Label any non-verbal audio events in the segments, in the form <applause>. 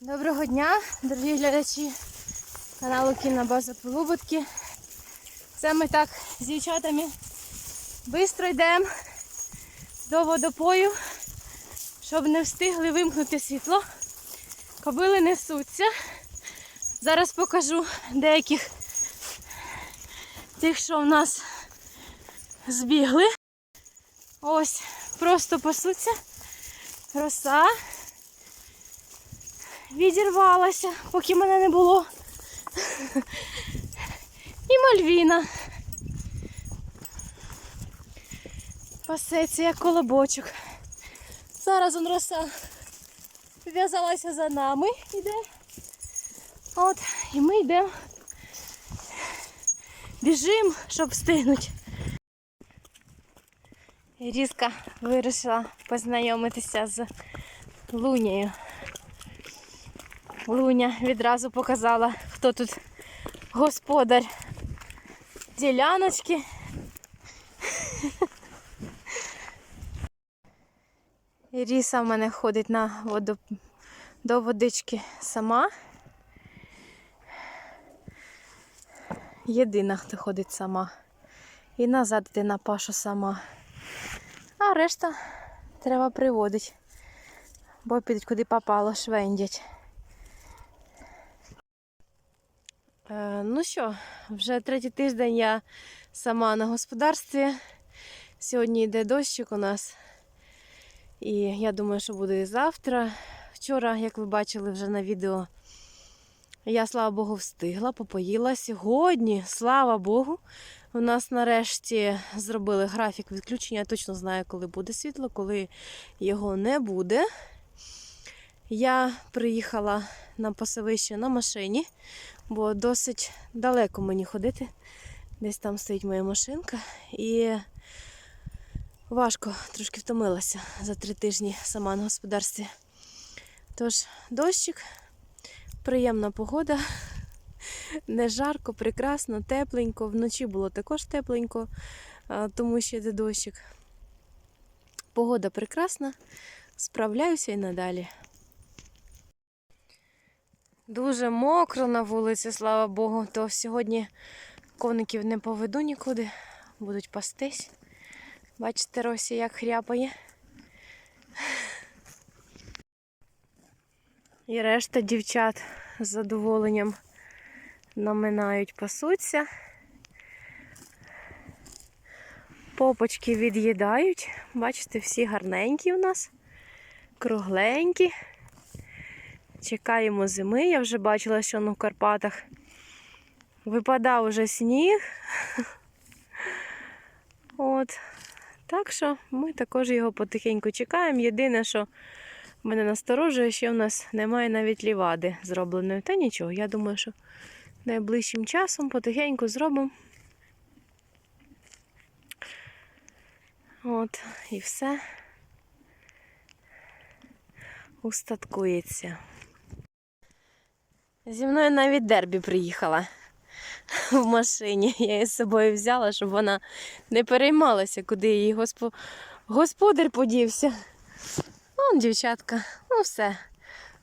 Доброго дня, дорогі глядачі каналу Кінна База Полубутки. Це ми так з дівчатами швидко йдемо до водопою, щоб не встигли вимкнути світло. Кобили несуться. Зараз покажу деяких тих, що в нас збігли. Ось, просто пасуться. Роса відірвалася, поки мене не було. І Мальвіна. Пасеться як колобочок. Зараз он роса в'язалася за нами, іде. От, і ми йдемо. Біжимо, щоб встигнути. Різка вирішила познайомитися з Лунією. Луня відразу показала, хто тут господар діляночки. Іріса в мене ходить на воду, до водички сама. Єдина, хто ходить сама. І назад йде на пашу сама. А решта треба приводити. Бо підуть куди попало, швендять. Е, ну що, вже третій тиждень я сама на господарстві. Сьогодні йде дощик у нас. І я думаю, що буде і завтра. Вчора, як ви бачили вже на відео, я, слава Богу, встигла, попоїла. Сьогодні, слава Богу, у нас нарешті зробили графік відключення. Я точно знаю, коли буде світло, коли його не буде. Я приїхала на пасовище на машині, бо досить далеко мені ходити. Десь там стоїть моя машинка. І важко трошки втомилася за три тижні сама на господарстві. Тож, дощик, приємна погода, не жарко, прекрасно, тепленько. Вночі було також тепленько, тому що йде дощик. Погода прекрасна, справляюся і надалі. Дуже мокро на вулиці, слава Богу, то сьогодні коників не поведу нікуди, будуть пастись. Бачите, Росі, як хряпає. І решта дівчат з задоволенням наминають, пасуться. Попочки від'їдають. Бачите, всі гарненькі у нас, кругленькі. Чекаємо зими. Я вже бачила, що в Карпатах випадав уже сніг. <laughs> От. Так що ми також його потихеньку чекаємо. Єдине, що мене насторожує, що в нас немає навіть лівади зробленої. Та нічого, я думаю, що найближчим часом потихеньку зробимо. От, і все устаткується. Зі мною навіть дербі приїхала в машині. Я її з собою взяла, щоб вона не переймалася, куди її госпо... господар подівся. Вон дівчатка, ну все.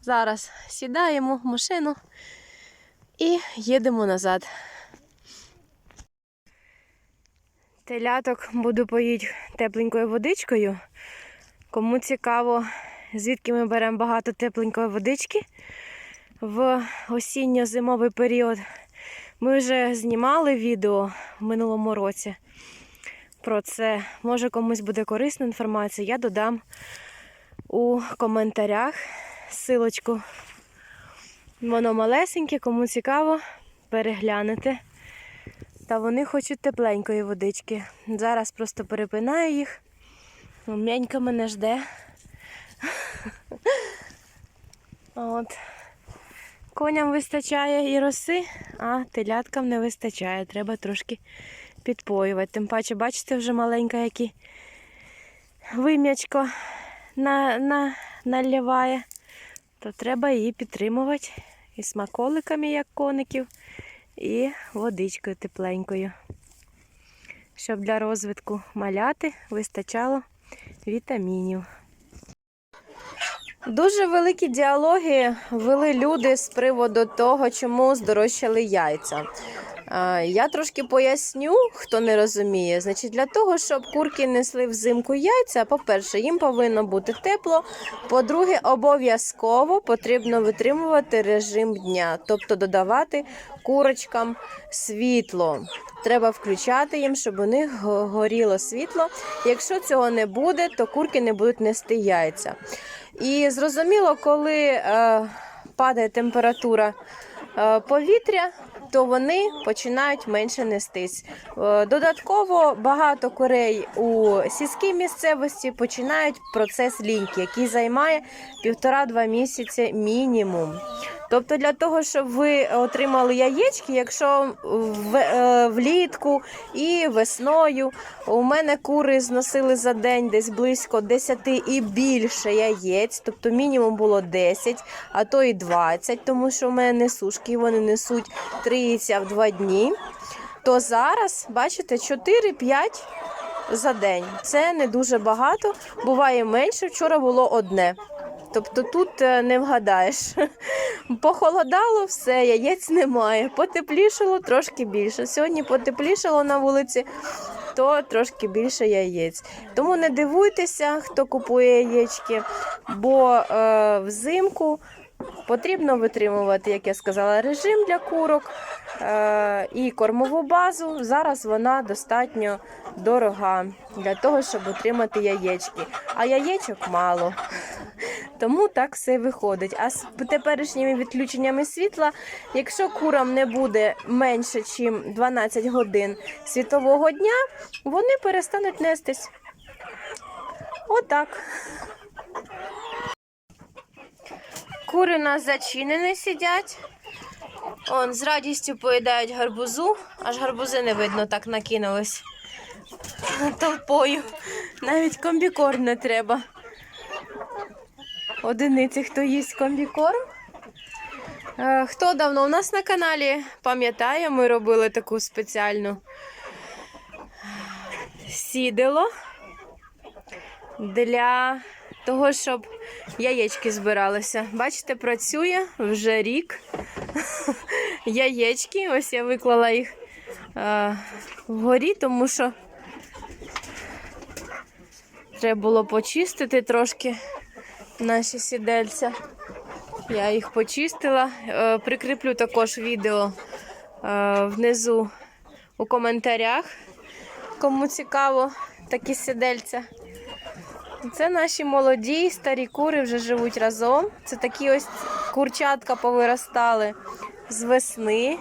Зараз сідаємо в машину і їдемо назад. Теляток буду поїти тепленькою водичкою. Кому цікаво, звідки ми беремо багато тепленької водички в осінньо-зимовий період. Ми вже знімали відео в минулому році про це. Може комусь буде корисна інформація. Я додам у коментарях силочку. Воно малесеньке, кому цікаво, переглянете. Та вони хочуть тепленької водички. Зараз просто перепинаю їх. М'янька мене жде. <laughs> От. Коням вистачає і роси, а теляткам не вистачає. Треба трошки підпоювати. Тим паче, бачите, вже маленька, які вим'ячко на, на, наливає, то треба її підтримувати і смаколиками, як коників, і водичкою тепленькою. Щоб для розвитку маляти вистачало вітамінів. Дуже великі діалоги вели люди з приводу того, чому здорожчали яйця. Я трошки поясню, хто не розуміє. Значить, для того, щоб курки несли взимку яйця, по-перше, їм повинно бути тепло. По-друге, обов'язково потрібно витримувати режим дня, тобто додавати курочкам світло. Треба включати їм, щоб у них горіло світло. Якщо цього не буде, то курки не будуть нести яйця. І зрозуміло, коли е, падає температура е, повітря, то вони починають менше нестись. Е, Додатково багато курей у сільській місцевості починають процес ліньки, який займає півтора-два місяці мінімум. Тобто для того, щоб ви отримали яєчки, якщо в, е, влітку і весною у мене кури зносили за день десь близько 10 і більше яєць, тобто мінімум було 10, а то і 20, тому що у мене несушки, і вони несуть 30 в 2 дні. То зараз, бачите, 4-5 за день. Це не дуже багато, буває менше. Вчора було одне. Тобто тут е, не вгадаєш. Похолодало все, яєць немає. Потеплішало трошки більше. Сьогодні потеплішало на вулиці, то трошки більше яєць. Тому не дивуйтеся, хто купує яєчки, бо е, взимку потрібно витримувати, як я сказала, режим для курок е, і кормову базу. Зараз вона достатньо дорога для того, щоб отримати яєчки. А яєчок мало. Тому так все виходить. А з теперішніми відключеннями світла, якщо курам не буде менше, ніж 12 годин світового дня, вони перестануть нестись. Отак. Кури нас зачинені сидять. Он з радістю поїдають гарбузу, аж гарбузи не видно, так накинулись толпою. Навіть комбікорм не треба. Одиниці, хто їсть комбікорм. Е, Хто давно у нас на каналі пам'ятає, ми робили таку спеціальну сідело для того, щоб яєчки збиралися. Бачите, працює вже рік. <laughs> Яєчки. Ось я виклала їх е, вгорі, тому що треба було почистити трошки наші сідельця. Я їх почистила. Е, Прикріплю також відео е, внизу у коментарях, кому цікаво такі сідельця. Це наші молоді, старі кури вже живуть разом. Це такі ось курчатка повиростали з весни.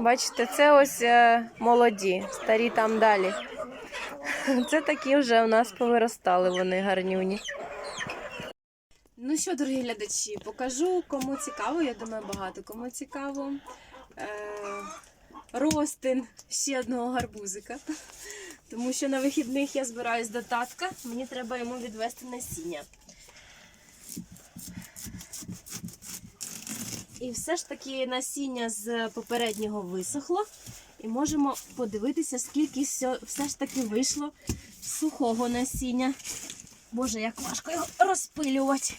Бачите, це ось е, молоді, старі там далі. <laughs> Це такі вже у нас повиростали вони гарнюні. Ну що, дорогі глядачі, покажу, кому цікаво, я думаю, багато кому цікаво. Е, ростин ще одного гарбузика. Тому що на вихідних я збираюсь до татка, мені треба йому відвести насіння. І все ж таки насіння з попереднього висохло. І можемо подивитися, скільки все ж таки вийшло сухого насіння. Боже, як важко його розпилювати.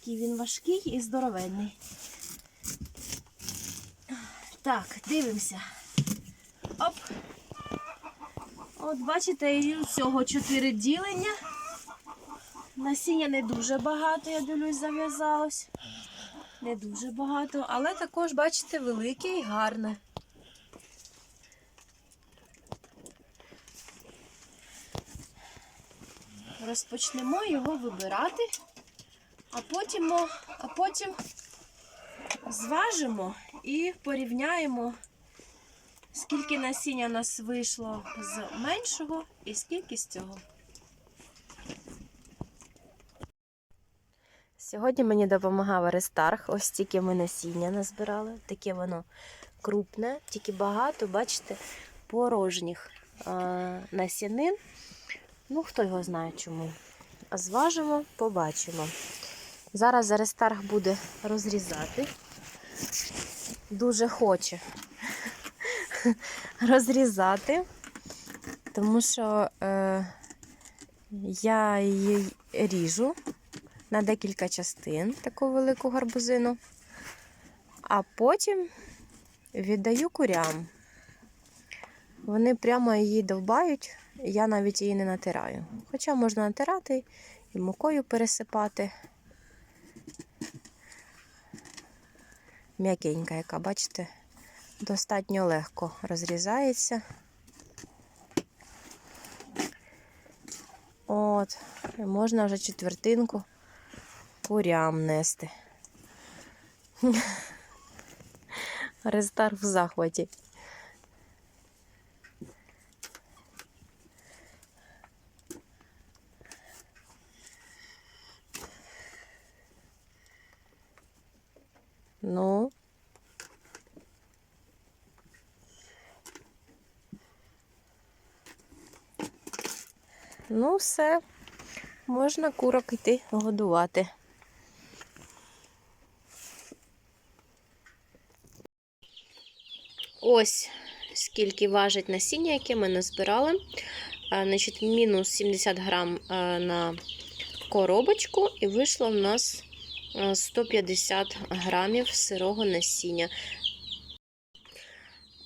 Який він важкий і здоровенний. Так, дивимося. Оп. От бачите, і цього чотири ділення. Насіння не дуже багато, я дивлюсь, зав'язалось. Не дуже багато, але також, бачите, велике і гарне. Розпочнемо його вибирати, а потім, а потім зважимо і порівняємо, скільки насіння у нас вийшло з меншого і скільки з цього. Сьогодні мені допомагав Аристарх. Ось тільки ми насіння назбирали. Таке воно крупне, тільки багато, бачите, порожніх насінин. Ну, хто його знає чому. Зважимо, побачимо. Зараз Аристарх буде розрізати. Дуже хоче <laughs> розрізати, тому що е, Я її ріжу на декілька частин таку велику гарбузину, а потім віддаю курям. Вони прямо її довбають, я навіть її не натираю. Хоча можна натирати і мукою пересипати. М'якенька, яка, бачите, достатньо легко розрізається. От, і можна вже четвертинку курям нести. <laughs> Рестар в захваті. Ну. Ну, все, можна курок йти годувати. Ось скільки важить насіння, яке ми назбирали. Значить, мінус 70 грам на коробочку, і вийшло в нас 150 грамів сирого насіння.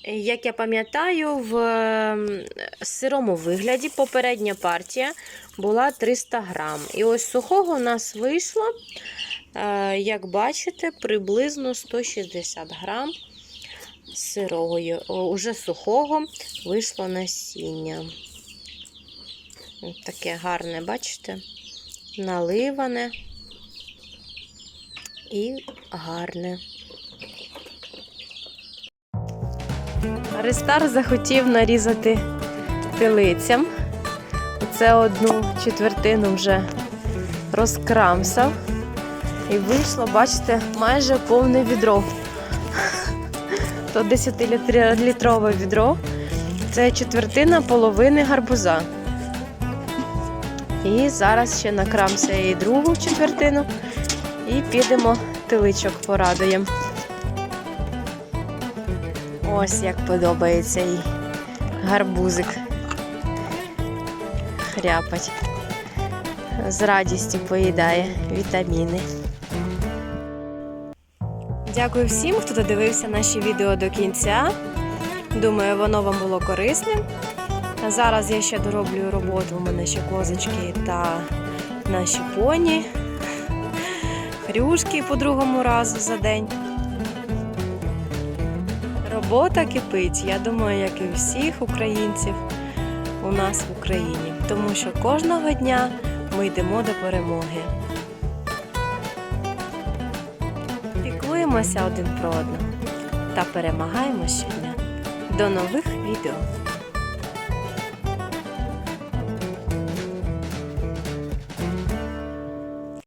Як я пам'ятаю, в ем, сирому вигляді попередня партія була 300 грам. І ось сухого у нас вийшло, е, як бачите, приблизно 160 грам сирого, уже сухого вийшло насіння. Таке гарне, бачите? Наливане і гарне. Рестар захотів нарізати телицям. Це одну четвертину вже розкрамсав. І вийшло, бачите, майже повне відро. То 10-літрове відро. Це четвертина половини гарбуза. І зараз ще накрамся і другу четвертину. І підемо теличок порадуємо. Ось як подобається їй гарбузик. Хряпать. З радістю поїдає вітаміни. Дякую всім, хто додивився наші відео до кінця. Думаю, воно вам було корисним. Зараз я ще дороблю роботу. У мене ще козочки та наші поні. Хрюшки по другому разу за день. Робота кипить, я думаю, як і всіх українців у нас в Україні, тому що кожного дня ми йдемо до перемоги. Піклуємося один про одного та перемагаємо щодня. До нових відео!